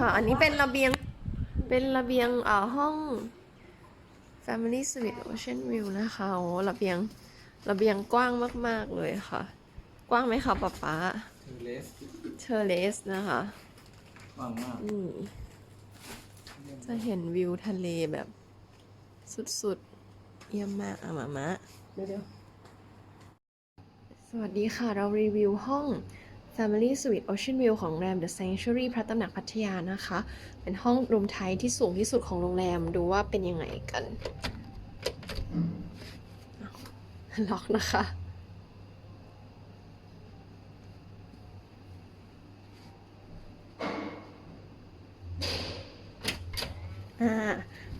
ค่ะ อันนี้เป็นระเบียง เป็นระเบียงเอ่อห้อง Family Suite Ocean View นะคะโอ้ระเบียง ระเบียงกว้างมาก ๆ เลยค่ะ กว้างไหมคะป๊าป๊าเทอร์เลสเชอร์เลสนะคะ กว้างมากนี่จะเห็นวิวทะเลแบบสุด ๆ เยี่ยมมากอะมามะเดี๋ยวๆสวัสดีค่ะ เรารีวิวห้อง Family Suite Ocean View ของโรงแรม The Sanctuary พระตำหนักพัทยานะคะ เป็นห้องรูมไทยที่สูงที่สุดของโรงแรม ดูว่าเป็นยังไงกัน ล็อกนะคะอ่า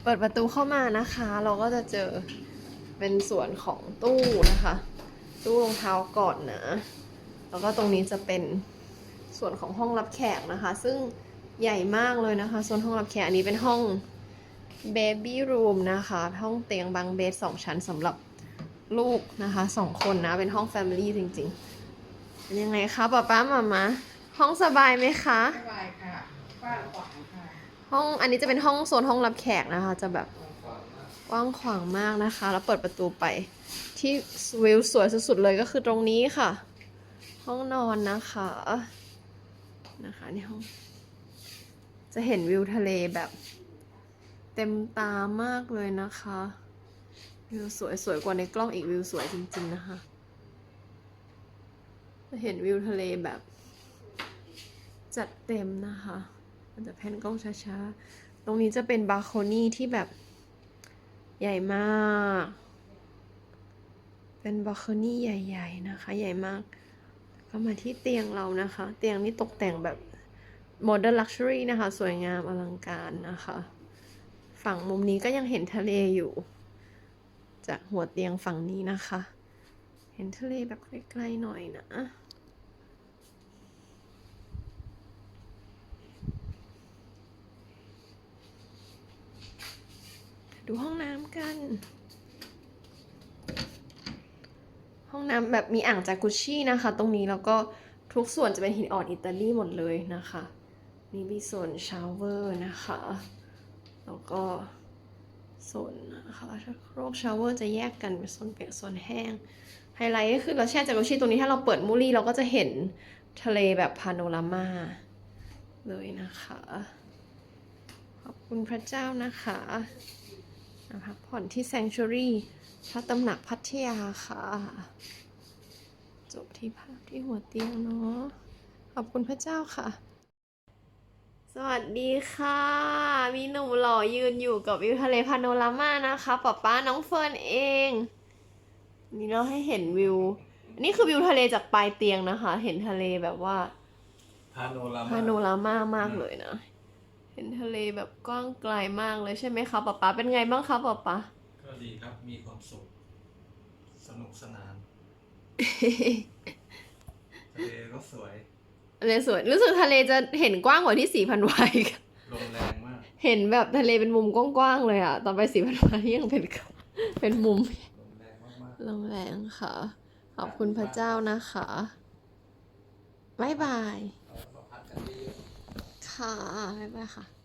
เปิดประตูเข้ามานะคะ เราก็จะเจอเป็นส่วนของตู้นะคะ ตู้รองเท้าก่อนนะ แล้วก็ตรงนี้จะเป็นส่วนของห้องรับแขกนะคะ ซึ่งใหญ่มากเลยนะคะ ส่วนห้องรับแขกอันนี้เป็นห้อง Baby Room นะคะ ห้องเตียงบางเบสสองชั้นสำหรับลูกนะคะสองคนนะ เป็นห้อง Family จริงๆ เป็นยังไงคะป๊าป๊ามามาห้องสบายไหมคะสบายค่ะกว้างขวางค่ะ ห้องอันนี้จะเป็นห้องโซนห้องรับแขกนะคะ จะแบบกว้างมากกว้างขวางมากนะคะ แล้วเปิดประตูไปที่วิวสวยสุดๆเลยก็คือตรงนี้ค่ะ ห้องนอนนะคะนะคะในห้อง จะเห็นวิวทะเลแบบเต็มตามากเลยนะคะ วิวสวยสวยกว่าในกล้องอีกวิวสวยจริงๆนะคะจะเห็นวิวทะเลแบบ จัดเต็มนะคะมันจะแพนกล้องช้าๆ ตรงนี้จะเป็นบาร์โคนี่ที่แบบใหญ่มาก เป็นบาร์โคนี่ใหญ่ ๆ นะคะ ใหญ่มาก ก็มาที่เตียงเรานะคะ เตียงนี้ตกแต่งแบบโมเดิร์นลักชัวรี่นะคะ สวยงามอลังการนะคะ ฝั่งมุมนี้ก็ยังเห็นทะเลอยู่ จากหัวเตียงฝั่งนี้นะคะ เห็นทะเลแบบใกล้ๆหน่อยนะดูห้องน้ำกัน ห้ องน้ำแบบมีอ่างจากุชชี่นะคะ ตรงนี้แล้วก็ทุกส่วนจะเป็นหินอ่อนอิตาลีหมดเลยนะคะ นี่มีส่วนชาวเวอร์นะคะ แล้วก็ส่วนนะคะชักโครกชาวเวอร์จะแยกกันเป็นโซนเปียกโซนแห้ง ไฮไลท์ก็คือเราแช่จากุชชี่ตรงนี้ถ้าเราเปิดมูลี่เราก็จะเห็นทะเลแบบพาโนรามาเลยนะคะ ขอบคุณพระเจ้านะคะพักผ่อนที่ Sanctuary พระตำหนักพัทยาค่ะ จบที่ภาพที่หัวเตียงเนาะ ขอบคุณพระเจ้าค่ะ สวัสดีค่ะ มีหนุ่มหล่อยืนอยู่กับวิวทะเลพาโนรามานะคะป๊าป้าน้องเฟิร์นเอง นี่เราให้เห็นวิวอันนี้คือวิวทะเลจากปลายเตียงนะคะ เห็นทะเลแบบว่าพาโนรามาพาโนรามามากเลยนะ เห็นทะเลแบบกว้างไกลมากเลยใช่ไหมคะป๊าป๊าเป็นไงบ้างคะป๊าป๊าก็ ดีครับ มีความสุข สนุกสนานทะเลก็สวยทะเลสวยรู้สึกทะเลจะเห็นกว้างกว่าที่สีพันวายค่ะลมแรงมาก เห็นแบบทะเลเป็นมุมกว้างๆเลยอะตอนไปสีพันวายยังเป็นเป็นมุมลมแรงมากลมแรงค่ะ ขอบคุณพระเจ้านะคะบ๊ายบายๆเราก็พักกันเยอะค่ะบ๊ายบายค่ะ